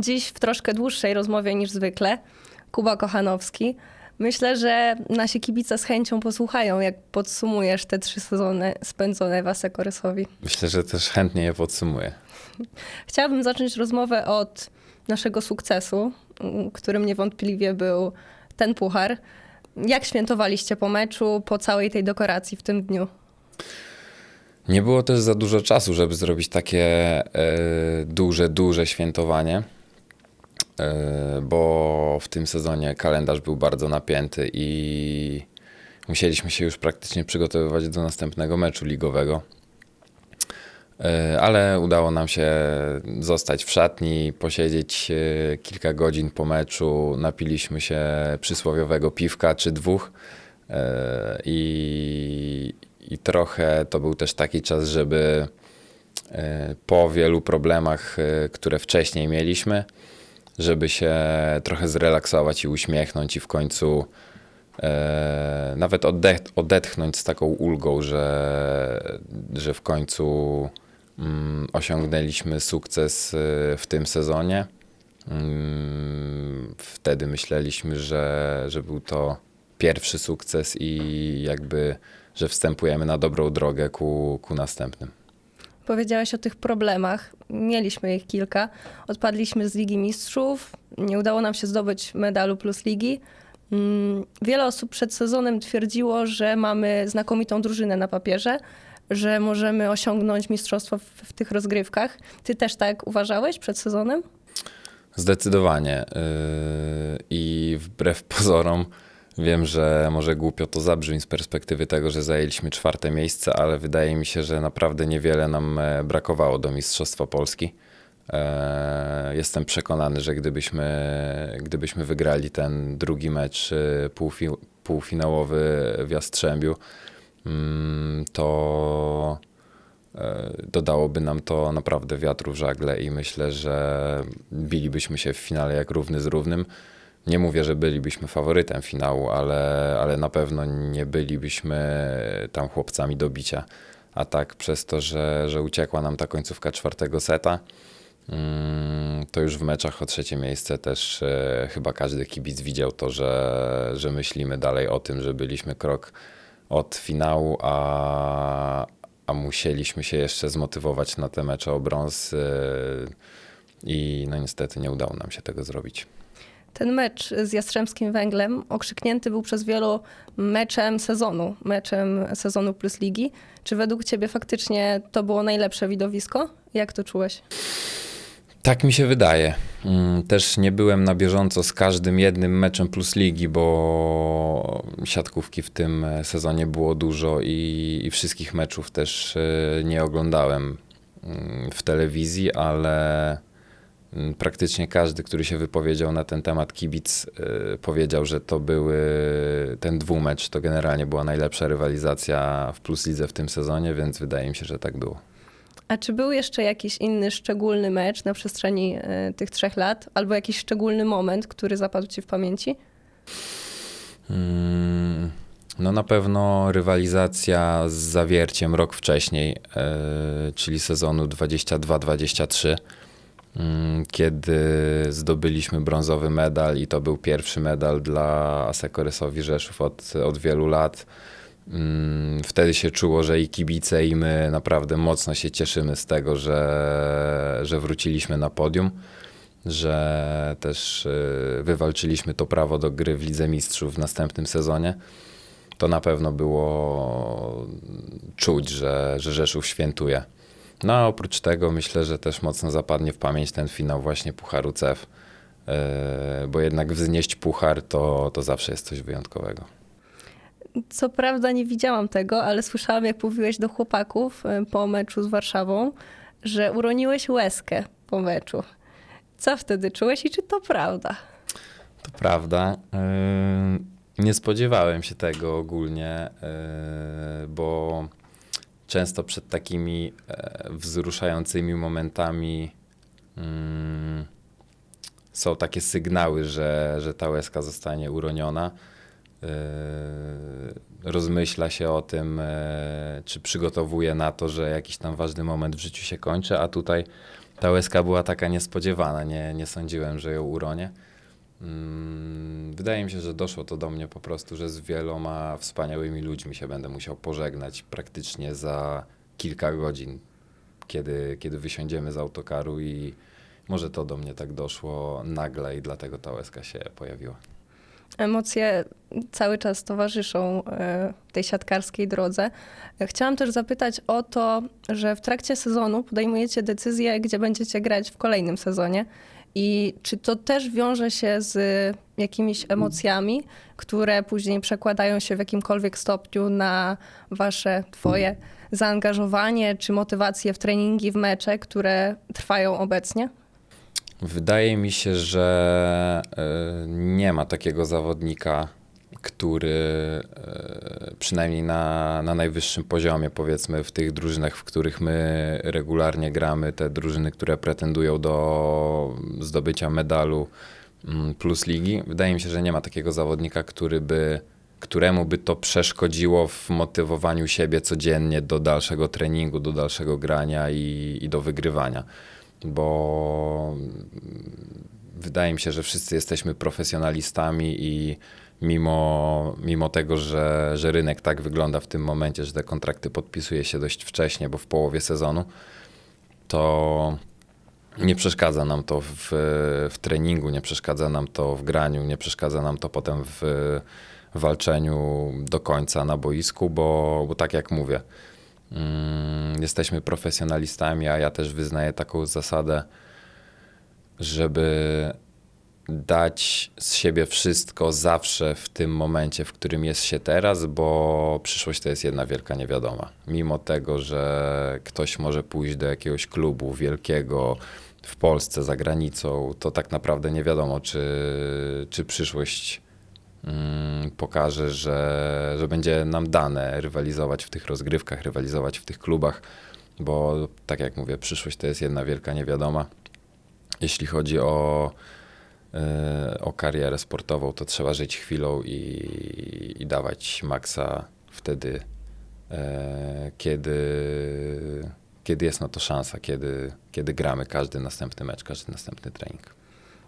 Dziś w troszkę dłuższej rozmowie niż zwykle Kuba Kochanowski. Myślę, że nasi kibice z chęcią posłuchają, jak podsumujesz te trzy sezony spędzone w Asekorysowi. Myślę, że też chętnie je podsumuję. Chciałabym zacząć rozmowę od naszego sukcesu, którym niewątpliwie był ten puchar. Jak świętowaliście po meczu, po całej tej dekoracji w tym dniu? Nie było też za dużo czasu, żeby zrobić takie e, duże, duże świętowanie, bo w tym sezonie kalendarz był bardzo napięty i musieliśmy się już praktycznie przygotowywać do następnego meczu ligowego. E, Ale udało nam się zostać w szatni, posiedzieć e, kilka godzin po meczu. Napiliśmy się przysłowiowego piwka czy dwóch. E, I, I trochę to był też taki czas, żeby e, po wielu problemach, e, które wcześniej mieliśmy, żeby się trochę zrelaksować i uśmiechnąć i w końcu e, nawet oddech, odetchnąć z taką ulgą, że, że w końcu mm, osiągnęliśmy sukces e, w tym sezonie. Mm, Wtedy myśleliśmy, że, że był to pierwszy sukces i jakby, że wstępujemy na dobrą drogę ku, ku następnym. Powiedziałeś o tych problemach. Mieliśmy ich kilka. Odpadliśmy z Ligi Mistrzów. Nie udało nam się zdobyć medalu plus ligi. Mm, Wiele osób przed sezonem twierdziło, że mamy znakomitą drużynę na papierze, że możemy osiągnąć mistrzostwo w, w tych rozgrywkach. Ty też tak uważałeś przed sezonem? Zdecydowanie. Yy, I wbrew pozorom, wiem, że może głupio to zabrzmi z perspektywy tego, że zajęliśmy czwarte miejsce, ale wydaje mi się, że naprawdę niewiele nam e, brakowało do Mistrzostwa Polski. E, Jestem przekonany, że gdybyśmy, gdybyśmy wygrali ten drugi mecz e, półfi- półfinałowy w Jastrzębiu, mm, to dodałoby nam to naprawdę wiatru w żagle i myślę, że bilibyśmy się w finale jak równy z równym. Nie mówię, że bylibyśmy faworytem finału, ale, ale na pewno nie bylibyśmy tam chłopcami do bicia. A tak przez to, że, że uciekła nam ta końcówka czwartego seta, mm, to już w meczach o trzecie miejsce też e, chyba każdy kibic widział to, że, że myślimy dalej o tym, że byliśmy krok od finału, a, a musieliśmy się jeszcze zmotywować na te mecze o brąz e, i no niestety nie udało nam się tego zrobić. Ten mecz z Jastrzębskim Węglem okrzyknięty był przez wielu meczem sezonu, meczem sezonu plus ligi. Czy według ciebie faktycznie to było najlepsze widowisko? Jak to czułeś? Tak mi się wydaje. Mm, Też nie byłem na bieżąco z każdym jednym meczem plus ligi, bo siatkówki w tym sezonie było dużo i, i wszystkich meczów też e, nie oglądałem mm, w telewizji, ale praktycznie każdy, który się wypowiedział na ten temat, kibic, e, powiedział, że to były ten dwumecz, to generalnie była najlepsza rywalizacja w plus lidze w tym sezonie, więc wydaje mi się, że tak było. A czy był jeszcze jakiś inny szczególny mecz na przestrzeni e, tych trzech lat, albo jakiś szczególny moment, który zapadł ci w pamięci? Mm, No na pewno rywalizacja z Zawierciem rok wcześniej, e, czyli sezonu 22-23, mm, kiedy zdobyliśmy brązowy medal i to był pierwszy medal dla Asekorysowi Rzeszów od, od wielu lat. Mm, Wtedy się czuło, że i kibice, i my naprawdę mocno się cieszymy z tego, że, że wróciliśmy na podium, że też y, wywalczyliśmy to prawo do gry w Lidze Mistrzów w następnym sezonie. To na pewno było czuć, że, że Rzeszów świętuje. No a oprócz tego myślę, że też mocno zapadnie w pamięć ten finał właśnie Pucharu CEF, y, bo jednak wznieść puchar to, to zawsze jest coś wyjątkowego. Co prawda nie widziałam tego, ale słyszałam, jak mówiłeś do chłopaków e, po meczu z Warszawą, że uroniłeś łezkę po meczu. Co wtedy czułeś i czy to prawda? To prawda. Yy, Nie spodziewałem się tego ogólnie, bo często przed takimi yy, wzruszającymi momentami yy, są takie sygnały, że, że ta łezka zostanie uroniona. Yy, Rozmyśla się o tym, yy, czy przygotowuje na to, że jakiś tam ważny moment w życiu się kończy, a tutaj Ta łezka była taka niespodziewana, nie, nie sądziłem, że ją uronię. Mm, Wydaje mi się, że doszło to do mnie po prostu, że z wieloma wspaniałymi ludźmi się będę musiał pożegnać praktycznie za kilka godzin, kiedy, kiedy wysiądziemy z autokaru i może to do mnie tak doszło nagle i dlatego ta łezka się pojawiła. Emocje cały czas towarzyszą e, tej siatkarskiej drodze. Chciałam też zapytać o to, że w trakcie sezonu podejmujecie decyzję, gdzie będziecie grać w kolejnym sezonie. I czy to też wiąże się z jakimiś emocjami, które później przekładają się w jakimkolwiek stopniu na wasze, twoje zaangażowanie czy motywację w treningi, w mecze, które trwają obecnie? Wydaje mi się, że y, nie ma takiego zawodnika, który y, przynajmniej na, na najwyższym poziomie, powiedzmy, w tych drużynach, w których my regularnie gramy, te drużyny, które pretendują do zdobycia medalu mm, plus ligi, wydaje mi się, że nie ma takiego zawodnika, który by, któremu by to przeszkodziło w motywowaniu siebie codziennie do dalszego treningu, do dalszego grania i, i do wygrywania. Bo wydaje mi się, że wszyscy jesteśmy profesjonalistami i mimo, mimo tego, że, że rynek tak wygląda w tym momencie, że te kontrakty podpisuje się dość wcześnie, bo w połowie sezonu, to nie przeszkadza nam to w, w treningu, nie przeszkadza nam to w graniu, nie przeszkadza nam to potem w walczeniu do końca na boisku, bo, bo tak jak mówię, Mm, jesteśmy profesjonalistami, a ja też wyznaję taką zasadę, żeby dać z siebie wszystko zawsze w tym momencie, w którym jest się teraz, bo przyszłość to jest jedna wielka niewiadoma. Mimo tego, że ktoś może pójść do jakiegoś klubu wielkiego w Polsce, za granicą, to tak naprawdę nie wiadomo, czy, czy przyszłość mm, pokaże, że, że będzie nam dane rywalizować w tych rozgrywkach, rywalizować w tych klubach, bo tak jak mówię, przyszłość to jest jedna wielka niewiadoma. Jeśli chodzi o, o karierę sportową, to trzeba żyć chwilą i, i dawać maksa wtedy, e, kiedy, kiedy jest na to szansa, kiedy, kiedy gramy każdy następny mecz, każdy następny trening.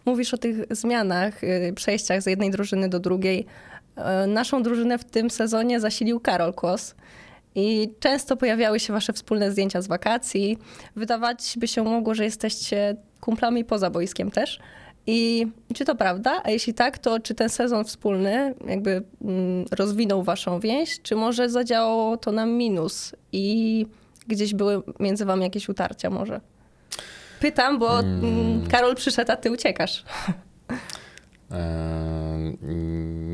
Mówisz o tych zmianach, y, przejściach z jednej drużyny do drugiej. E, Naszą drużynę w tym sezonie zasilił Karol Kłos. I często pojawiały się wasze wspólne zdjęcia z wakacji. Wydawać by się mogło, że jesteście kumplami poza boiskiem też. I czy to prawda? A jeśli tak, to czy ten sezon wspólny jakby mm, rozwinął waszą więź, czy może zadziałało to na minus i gdzieś były między wami jakieś utarcia może? Pytam, bo mm. Karol przyszedł, a ty uciekasz. Eee,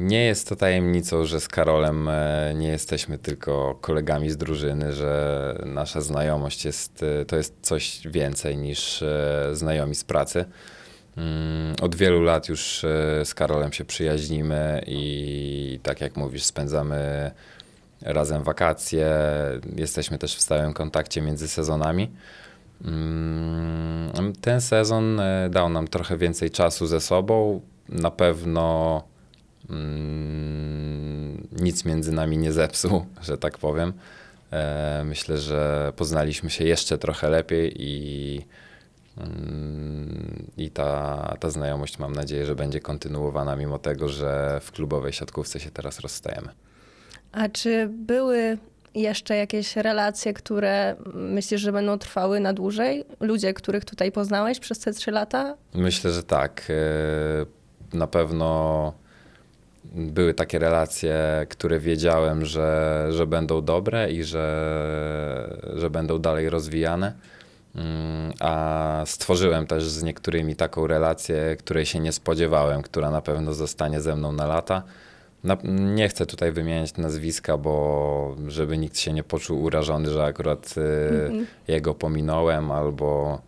Nie jest to tajemnicą, że z Karolem e, nie jesteśmy tylko kolegami z drużyny, że nasza znajomość jest, e, to jest coś więcej niż e, znajomi z pracy. Mm, Od wielu lat już e, z Karolem się przyjaźnimy i tak jak mówisz, spędzamy razem wakacje. Jesteśmy też w stałym kontakcie między sezonami. Mm, Ten sezon e, dał nam trochę więcej czasu ze sobą. Na pewno mm, nic między nami nie zepsuł, że tak powiem. E, Myślę, że poznaliśmy się jeszcze trochę lepiej i, i ta, ta znajomość mam nadzieję, że będzie kontynuowana, mimo tego, że w klubowej siatkówce się teraz rozstajemy. A czy były jeszcze jakieś relacje, które myślisz, że będą trwały na dłużej? Ludzie, których tutaj poznałeś przez te trzy lata? Myślę, że tak. E, Na pewno były takie relacje, które wiedziałem, że, że będą dobre i że, że będą dalej rozwijane. Mm, A stworzyłem też z niektórymi taką relację, której się nie spodziewałem, która na pewno zostanie ze mną na lata. Na, nie chcę tutaj wymieniać nazwiska, bo żeby nikt się nie poczuł urażony, że akurat y, jego pominąłem, albo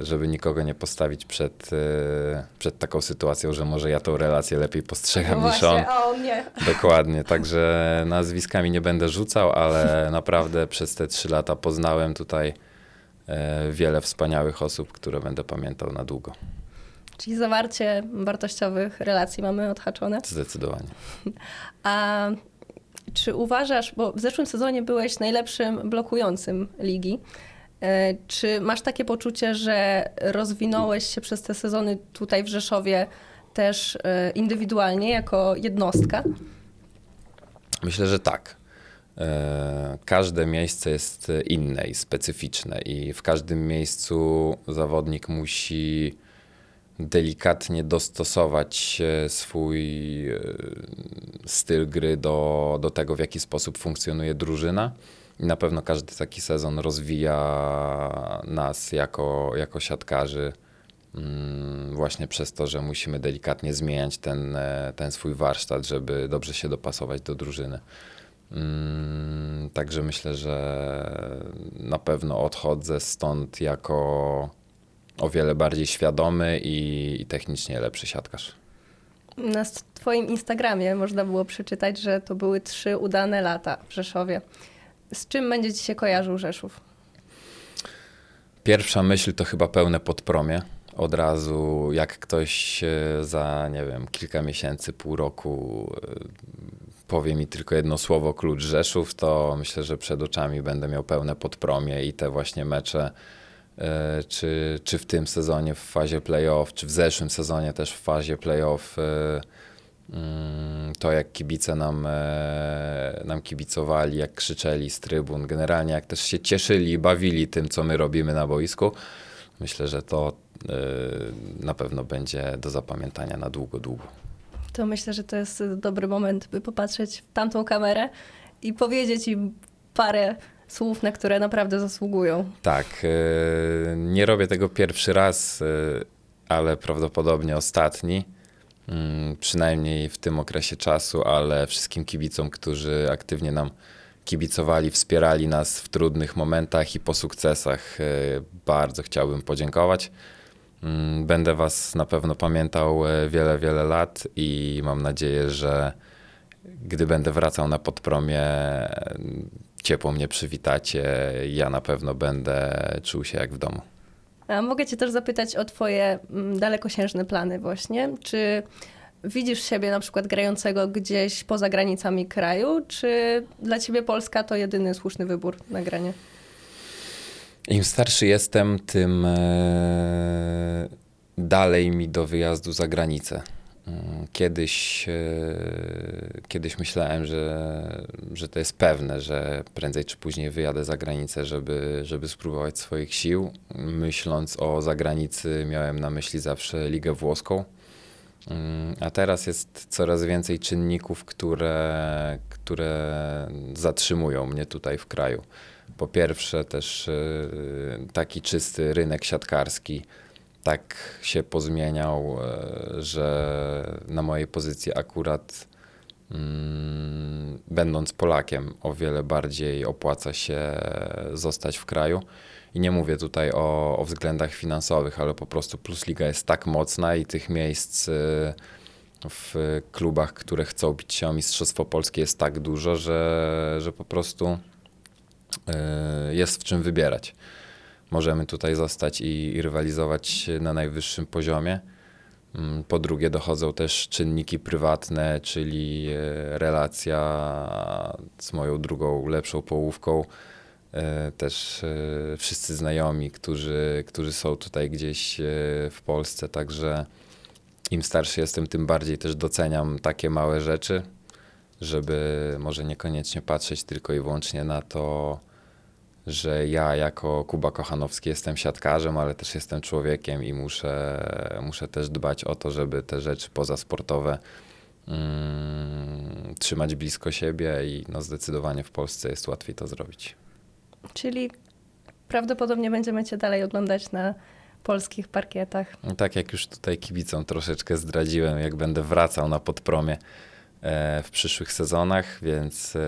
żeby nikogo nie postawić przed, e, przed taką sytuacją, że może ja tą relację lepiej postrzegam niż on. a on nie. Dokładnie, także nazwiskami nie będę rzucał, ale naprawdę przez te trzy lata poznałem tutaj e, wiele wspaniałych osób, które będę pamiętał na długo. Czyli zawarcie wartościowych relacji mamy odhaczone. Zdecydowanie. A czy uważasz, bo w zeszłym sezonie byłeś najlepszym blokującym ligi, E, Czy masz takie poczucie, że rozwinąłeś się przez te sezony tutaj w Rzeszowie też e, indywidualnie jako jednostka? Myślę, że tak. E, Każde miejsce jest inne i specyficzne, i w każdym miejscu zawodnik musi delikatnie dostosować e, swój e, styl gry do, do tego, w jaki sposób funkcjonuje drużyna. I na pewno każdy taki sezon rozwija nas jako, jako siatkarzy. Mm, Właśnie przez to, że musimy delikatnie zmieniać ten, e, ten swój warsztat, żeby dobrze się dopasować do drużyny. Mm, Także myślę, że na pewno odchodzę stąd jako o wiele bardziej świadomy i, i technicznie lepszy siatkarz. Na Twoim Instagramie można było przeczytać, że to były trzy udane lata w Rzeszowie. Z czym będzie Ci się kojarzył Rzeszów? Pierwsza myśl to chyba pełne podpromie. Od razu, jak ktoś za, nie wiem, kilka miesięcy, pół roku e, powie mi tylko jedno słowo, klucz Rzeszów, to myślę, że przed oczami będę miał pełne podpromie i te właśnie mecze, e, czy, czy w tym sezonie w fazie playoff, czy w zeszłym sezonie też w fazie playoff, e, to jak kibice nam, e, nam kibicowali, jak krzyczeli z trybun, generalnie jak też się cieszyli i bawili tym, co my robimy na boisku. Myślę, że to e, na pewno będzie do zapamiętania na długo, długo. To myślę, że to jest dobry moment, by popatrzeć w tamtą kamerę i powiedzieć im parę słów, na które naprawdę zasługują. Tak, e, nie robię tego pierwszy raz, ale prawdopodobnie ostatni. Mm, Przynajmniej w tym okresie czasu, ale wszystkim kibicom, którzy aktywnie nam kibicowali, wspierali nas w trudnych momentach i po sukcesach, e, bardzo chciałbym podziękować. Mm, Będę Was na pewno pamiętał e, wiele, wiele lat i mam nadzieję, że gdy będę wracał na podpromie, e, ciepło mnie przywitacie. Ja na pewno będę czuł się jak w domu. A mogę Cię też zapytać o Twoje mm, dalekosiężne plany właśnie. Czy widzisz siebie na przykład grającego gdzieś poza granicami kraju, czy dla Ciebie Polska to jedyny słuszny wybór na granie? Im starszy jestem, tym e, dalej mi do wyjazdu za granicę. Mm, Kiedyś, e, kiedyś myślałem, że, że to jest pewne, że prędzej czy później wyjadę za granicę, żeby, żeby spróbować swoich sił. Myśląc o zagranicy, miałem na myśli zawsze Ligę Włoską. Mm, A teraz jest coraz więcej czynników, które, które zatrzymują mnie tutaj w kraju. Po pierwsze, też y, taki czysty rynek siatkarski tak się pozmieniał, y, że na mojej pozycji akurat mm, będąc Polakiem o wiele bardziej opłaca się zostać w kraju. I nie mówię tutaj o, o względach finansowych, ale po prostu Plus Liga jest tak mocna i tych miejsc y, w klubach, które chcą bić się o Mistrzostwo Polskie jest tak dużo, że, że po prostu y, jest w czym wybierać. Możemy tutaj zostać i, i rywalizować na najwyższym poziomie. Mm, Po drugie, dochodzą też czynniki prywatne, czyli e, relacja z moją drugą, lepszą połówką. E, Też e, wszyscy znajomi, którzy, którzy są tutaj gdzieś w Polsce, także im starszy jestem, tym bardziej też doceniam takie małe rzeczy, żeby może niekoniecznie patrzeć tylko i wyłącznie na to, że ja jako Kuba Kochanowski jestem siatkarzem, ale też jestem człowiekiem i muszę, muszę też dbać o to, żeby te rzeczy pozasportowe mm, trzymać blisko siebie i no zdecydowanie w Polsce jest łatwiej to zrobić. Czyli prawdopodobnie będziemy Cię dalej oglądać na polskich parkietach. No tak jak już tutaj kibicom troszeczkę zdradziłem, jak będę wracał na podpromie w przyszłych sezonach, więc e,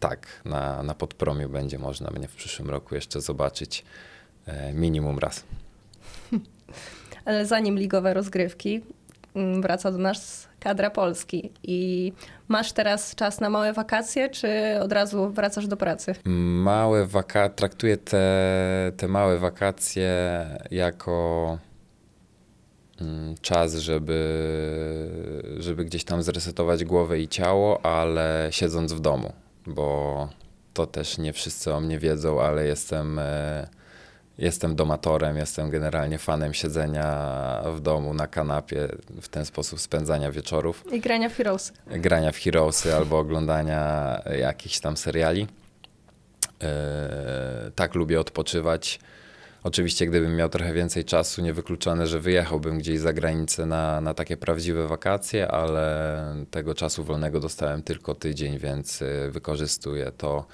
tak, na, na podpromiu będzie można mnie w przyszłym roku jeszcze zobaczyć e, minimum raz. Ale zanim ligowe rozgrywki, mm, wraca do nas kadra Polski. I masz teraz czas na małe wakacje, czy od razu wracasz do pracy? Małe waka- traktuję te, te małe wakacje jako czas, żeby, żeby gdzieś tam zresetować głowę i ciało, ale siedząc w domu, bo to też nie wszyscy o mnie wiedzą, ale jestem, e, jestem domatorem, jestem generalnie fanem siedzenia w domu na kanapie, w ten sposób spędzania wieczorów, I grania w Heroes. grania w Heroesy albo oglądania jakichś tam seriali. E, tak lubię odpoczywać. Oczywiście, gdybym miał trochę więcej czasu, niewykluczone, że wyjechałbym gdzieś za granicę na, na takie prawdziwe wakacje, ale tego czasu wolnego dostałem tylko tydzień, więc y, wykorzystuję to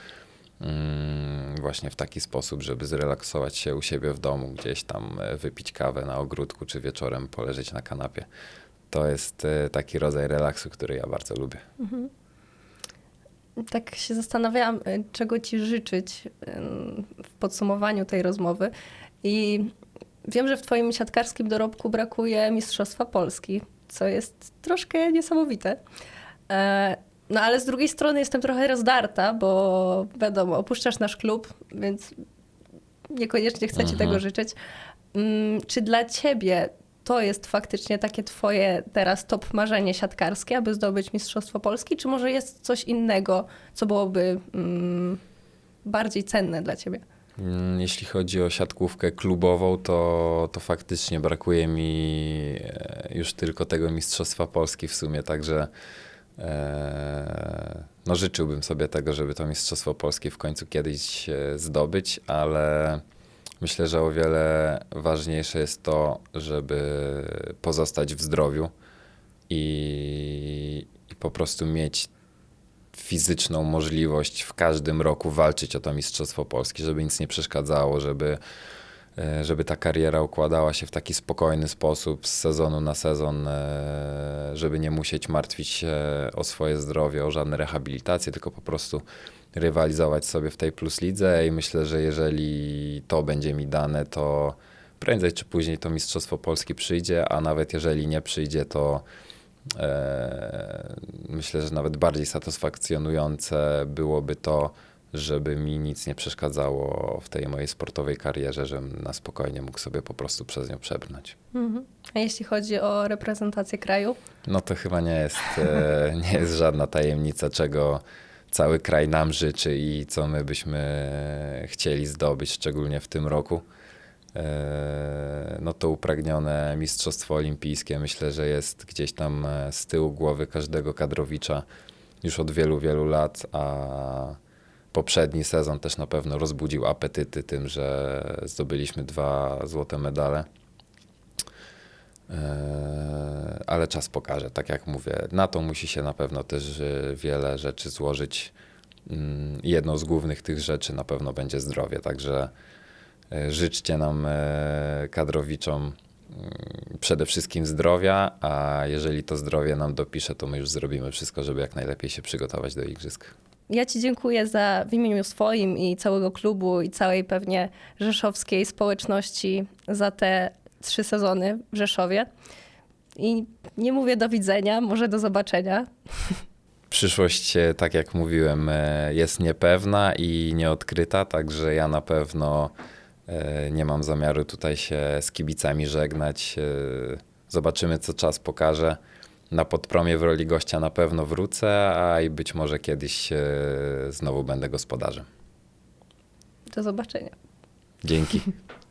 mm, właśnie w taki sposób, żeby zrelaksować się u siebie w domu, gdzieś tam e, wypić kawę na ogródku, czy wieczorem poleżeć na kanapie. To jest e, taki rodzaj relaksu, który ja bardzo lubię. Tak się zastanawiałam, y, czego ci życzyć w podsumowaniu tej rozmowy. I wiem, że w twoim siatkarskim dorobku brakuje Mistrzostwa Polski, co jest troszkę niesamowite. E, No ale z drugiej strony jestem trochę rozdarta, bo wiadomo, opuszczasz nasz klub, więc niekoniecznie chcę ci Mhm. tego życzyć. Mm, Czy dla ciebie to jest faktycznie takie twoje teraz top marzenie siatkarskie, aby zdobyć Mistrzostwo Polski, czy może jest coś innego, co byłoby mm, bardziej cenne dla ciebie? Mm, Jeśli chodzi o siatkówkę klubową, to, to faktycznie brakuje mi e, już tylko tego Mistrzostwa Polski w sumie, także e, no życzyłbym sobie tego, żeby to Mistrzostwo Polskie w końcu kiedyś e, zdobyć, ale myślę, że o wiele ważniejsze jest to, żeby pozostać w zdrowiu i, i po prostu mieć fizyczną możliwość w każdym roku walczyć o to Mistrzostwo Polski, żeby nic nie przeszkadzało, żeby, e, żeby ta kariera układała się w taki spokojny sposób z sezonu na sezon, e, żeby nie musieć martwić się o swoje zdrowie, o żadne rehabilitacje, tylko po prostu rywalizować sobie w tej plus lidze. I myślę, że jeżeli to będzie mi dane, to prędzej czy później to Mistrzostwo Polski przyjdzie, a nawet jeżeli nie przyjdzie, to myślę, że nawet bardziej satysfakcjonujące byłoby to, żeby mi nic nie przeszkadzało w tej mojej sportowej karierze, żebym na spokojnie mógł sobie po prostu przez nią przebrnąć. Mhm. A jeśli chodzi o reprezentację kraju? No to chyba nie jest, e, nie jest żadna tajemnica, czego cały kraj nam życzy i co my byśmy chcieli zdobyć, szczególnie w tym roku. E, No to upragnione Mistrzostwo Olimpijskie myślę, że jest gdzieś tam e, z tyłu głowy każdego kadrowicza już od wielu, wielu lat, a poprzedni sezon też na pewno rozbudził apetyty tym, że zdobyliśmy dwa złote medale. E, Ale czas pokaże, tak jak mówię. Na to musi się na pewno też wiele rzeczy złożyć. Mm, Jedną z głównych tych rzeczy na pewno będzie zdrowie, także życzcie nam, e, kadrowiczom, mm, przede wszystkim zdrowia, a jeżeli to zdrowie nam dopisze, to my już zrobimy wszystko, żeby jak najlepiej się przygotować do igrzysk. Ja Ci dziękuję za w imieniu swoim i całego klubu i całej pewnie rzeszowskiej społeczności za te trzy sezony w Rzeszowie. I nie mówię do widzenia, może do zobaczenia. Przyszłość, e, tak jak mówiłem, e, jest niepewna i nieodkryta, także ja na pewno e, nie mam zamiaru tutaj się z kibicami żegnać. E, Zobaczymy, co czas pokaże. Na podpromie w roli gościa na pewno wrócę, a i być może kiedyś e, znowu będę gospodarzem. Do zobaczenia. Dzięki.